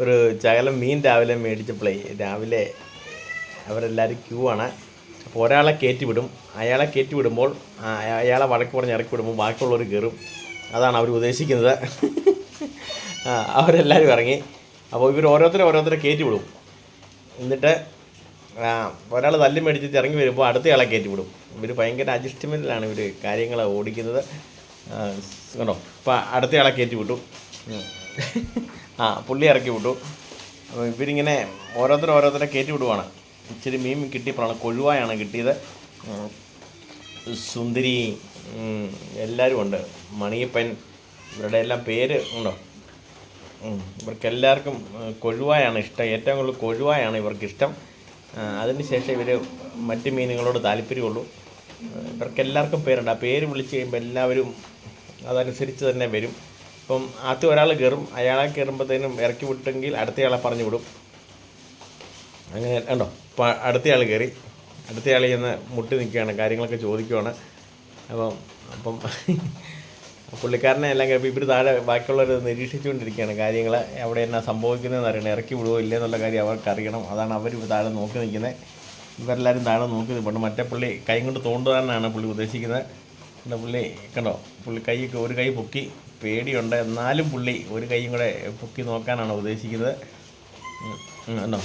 ഒരു ചകലം മീൻ രാവിലെ മേടിച്ചപ്പോഴേ രാവിലെ അവരെല്ലാവരും ക്യൂ ആണ്. അപ്പോൾ ഒരാളെ കയറ്റി വിടും അയാളെ കയറ്റി വിടുമ്പോൾ അയാളെ വഴക്ക് പറഞ്ഞ് ഇറക്കി വിടുമ്പോൾ ബാക്കിയുള്ളവർ കയറും അതാണ് അവർ ഉദ്ദേശിക്കുന്നത്. അവരെല്ലാവരും ഇറങ്ങി. അപ്പോൾ ഇവർ ഓരോരുത്തരെ ഓരോരുത്തരെ കയറ്റി വിടും എന്നിട്ട് ഒരാൾ തല്ലി മേടിച്ചിട്ട് ഇറങ്ങി വരുമ്പോൾ അടുത്തയാളെ കയറ്റി വിടും ഇവർ ഭയങ്കര അഡ്ജസ്റ്റ്മെന്റിലാണ് ഇവർ കാര്യങ്ങൾ ഓടിക്കുന്നത്. കണ്ടോ? അപ്പോൾ അടുത്തയാളെ കയറ്റി വിട്ടു. ആ പുള്ളി ഇറക്കി വിട്ടു. അപ്പോൾ ഇവരിങ്ങനെ ഓരോരുത്തർ ഓരോരുത്തരെ കയറ്റി വിടുവാണ്. ഇച്ചിരി മീൻ കിട്ടിയപ്പോഴാണ് കൊഴുവായാണ് കിട്ടിയത്. സുന്ദരി എല്ലാവരും ഉണ്ട്. മണിയപ്പൻ ഇവരുടെ എല്ലാം പേര് ഉണ്ടോ. ഇവർക്ക് എല്ലാവർക്കും കൊഴുവായാണ് ഇഷ്ടം. ഏറ്റവും കൂടുതൽ കൊഴുവായാണ് ഇവർക്ക് ഇഷ്ടം അതിന് ശേഷം ഇവർ മറ്റ് മീനുകളോട് താല്പര്യമുള്ളൂ. ഇവർക്ക് എല്ലാവർക്കും പേരുണ്ട്. ആ പേര് വിളിച്ച് കഴിയുമ്പോൾ എല്ലാവരും അതനുസരിച്ച് തന്നെ വരും. ഇപ്പം അത് ഒരാൾ കയറും അയാളെ കയറുമ്പോഴത്തേനും ഇറക്കി വിട്ടെങ്കിൽ അടുത്തയാളെ പറഞ്ഞു വിടും. അങ്ങനെ ഉണ്ടോ ഇപ്പം അടുത്തയാൾ കയറി അടുത്തയാൾ ചെന്ന് മുട്ടി നിൽക്കുകയാണ് കാര്യങ്ങളൊക്കെ ചോദിക്കുകയാണ് അപ്പം അപ്പം പുള്ളിക്കാരനെ എല്ലാം കഴിയുമ്പോൾ ഇവർ താഴെ ബാക്കിയുള്ളവർ നിരീക്ഷിച്ചുകൊണ്ടിരിക്കുകയാണ്. കാര്യങ്ങൾ അവിടെ എന്നാ സംഭവിക്കുന്നതെന്ന് അറിയണം ഇറക്കി വിടുവോ ഇല്ലേ എന്നുള്ള കാര്യം അവർക്ക് അറിയണം. അതാണ് അവർ താഴെ നോക്കി നിൽക്കുന്നത്. ഇവരെല്ലാവരും താഴെ നോക്കി നിൽപ്പുണ്ട്. മറ്റേ പുള്ളി കൈ കൊണ്ട് തോണ്ടുവാനാണ് പുള്ളി ഉദ്ദേശിക്കുന്നത്. പിന്നെ പുള്ളി കണ്ടോ? പുള്ളി കൈയൊക്കെ ഒരു കൈ പൊക്കി പേടിയുണ്ട്. എന്നാലും പുള്ളി ഒരു കൈയും കൂടെ പൊക്കി നോക്കാനാണ് ഉദ്ദേശിക്കുന്നത്. കണ്ടോ?